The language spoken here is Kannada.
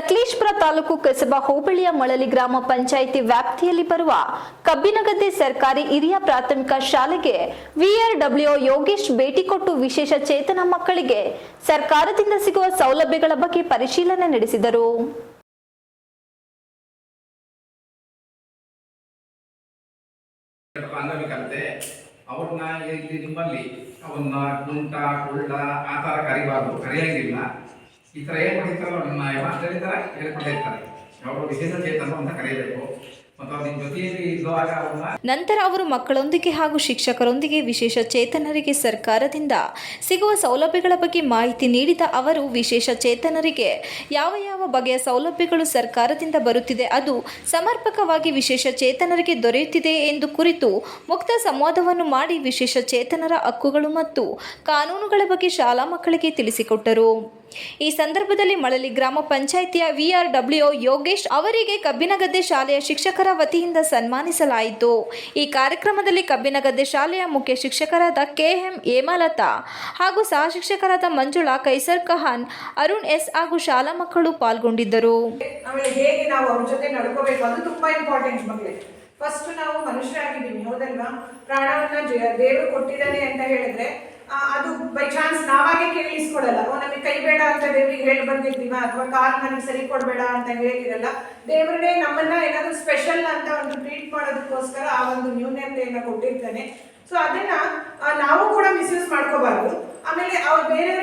ತಾಲೂಕು ಕಸಬಾ ಹೋಬಳಿಯ ಮಳಲಿ ಗ್ರಾಮ ಪಂಚಾಯಿತಿ ವ್ಯಾಪ್ತಿಯಲ್ಲಿ ಬರುವ ಕಬ್ಬಿನಗದ್ದೆ ಸರ್ಕಾರಿ ಹಿರಿಯ ಪ್ರಾಥಮಿಕ ಶಾಲೆಗೆ ವಿಆರ್ಡಬ್ಲ್ಯೂ ಯೋಗೇಶ್ ಭೇಟಿ ಕೊಟ್ಟು ವಿಶೇಷ ಚೇತನ ಮಕ್ಕಳಿಗೆ ಸರ್ಕಾರದಿಂದ ಸಿಗುವ ಸೌಲಭ್ಯಗಳ ಬಗ್ಗೆ ಪರಿಶೀಲನೆ ನಡೆಸಿದರು. ಅವ್ರನ್ನ ಇಲ್ಲಿ ನಿಮ್ಮಲ್ಲಿ ಅವನ್ನ ಕುಂಟ ಕುಳ್ಳ, ಆ ಥರ ಕರಿಬಾರ್ದು, ಕರೆಯಂಗಿಲ್ಲ. ಈ ಥರ ಏನು ಮಾಡಿರ್ತಾರೋ ನಮ್ಮ ಮಾಸ್ಟರ್ ಹೇಳ್ಕೊಂಡಿರ್ತಾರೆ ಅವರು ವಿಶೇಷ ಚೇತನ ಅಂತ ಕರೆಯಬೇಕು ನಂತರ ಅವರು ಮಕ್ಕಳೊಂದಿಗೆ ಹಾಗೂ ಶಿಕ್ಷಕರೊಂದಿಗೆ ವಿಶೇಷ ಚೇತನರಿಗೆ ಸರ್ಕಾರದಿಂದ ಸಿಗುವ ಸೌಲಭ್ಯಗಳ ಬಗ್ಗೆ ಮಾಹಿತಿ ನೀಡಿದ ಅವರು, ವಿಶೇಷ ಚೇತನರಿಗೆ ಯಾವ ಯಾವ ಬಗೆಯ ಸೌಲಭ್ಯಗಳು ಸರ್ಕಾರದಿಂದ ಬರುತ್ತಿದೆ, ಅದು ಸಮರ್ಪಕವಾಗಿ ವಿಶೇಷ ಚೇತನರಿಗೆ ದೊರೆಯುತ್ತಿದೆ ಎಂದು ಕುರಿತು ಮುಕ್ತ ಸಂವಾದವನ್ನು ಮಾಡಿ ವಿಶೇಷ ಚೇತನರ ಹಕ್ಕುಗಳು ಮತ್ತು ಕಾನೂನುಗಳ ಬಗ್ಗೆ ಶಾಲಾ ಮಕ್ಕಳಿಗೆ ತಿಳಿಸಿಕೊಟ್ಟರು. ಈ ಸಂದರ್ಭದಲ್ಲಿ ಮಳಲಿ ಗ್ರಾಮ ಪಂಚಾಯಿತಿಯ ವಿಆರ್ಡಬ್ಲ್ಯೂ ಯೋಗೇಶ್ ಅವರಿಗೆ ಕಬ್ಬಿನಗದ್ದೆ ಶಾಲೆಯ ಶಿಕ್ಷಕರ ವತಿಯಿಂದ ಸನ್ಮಾನಿಸಲಾಯಿತು. ಈ ಕಾರ್ಯಕ್ರಮದಲ್ಲಿ ಕಬ್ಬಿನಗದ್ದೆ ಶಾಲೆಯ ಮುಖ್ಯ ಶಿಕ್ಷಕರಾದ ಕೆಎಂ ಹೇಮಲತಾ ಹಾಗೂ ಸಹ ಶಿಕ್ಷಕರಾದ ಮಂಜುಳಾ ಕೈಸರ್ ಕಹಾನ್, ಅರುಣ್ ಎಸ್ ಹಾಗೂ ಶಾಲಾ ಮಕ್ಕಳು ಪಾಲ್ಗೊಂಡಿದ್ದರು. ಫಸ್ಟ್ ನಾವು ಮನುಷ್ಯರಾಗಿದ್ದೀವಿ, ಹೌದಲ್ವಾ? ಪ್ರಾಣವನ್ನ ದೇವರು ಕೊಟ್ಟಿದ್ದಾನೆ ಅಂತ ಹೇಳಿದ್ರೆ ಅದು ಬೈ ಚಾನ್ಸ್ ನಾವಾಗೆ ಕೇಳಿಸ್ಕೊಡಲ್ಲ. ಓ, ನಮಗೆ ಕೈ ಬೇಡ ಅಂತ ದೇವ್ರಿಗೆ ಹೇಳಿ ಬಂದಿರ್ತೀವ ಅಥವಾ ಕಾರ್ ನನಗೆ ಸರಿ ಕೊಡಬೇಡ ಅಂತ ಹೇಳಿರಲ್ಲ. ದೇವರೇ ನಮ್ಮನ್ನ ಏನಾದ್ರು ಸ್ಪೆಷಲ್ ಅಂತ ಒಂದು ಟ್ರೀಟ್ ಮಾಡೋದಕ್ಕೋಸ್ಕರ ಆ ಒಂದು ನ್ಯೂನ್ಯತೆಯನ್ನ ಕೊಟ್ಟಿರ್ತಾನೆ. ಸೊ ಅದನ್ನ ನಾವು ಕೂಡ ಮಿಸ್ಯೂಸ್ ಮಾಡ್ಕೋಬಾರ್ದು. ಆಮೇಲೆ ಅವ್ರು ಬೇರೆಯವ್ರಿಗೆ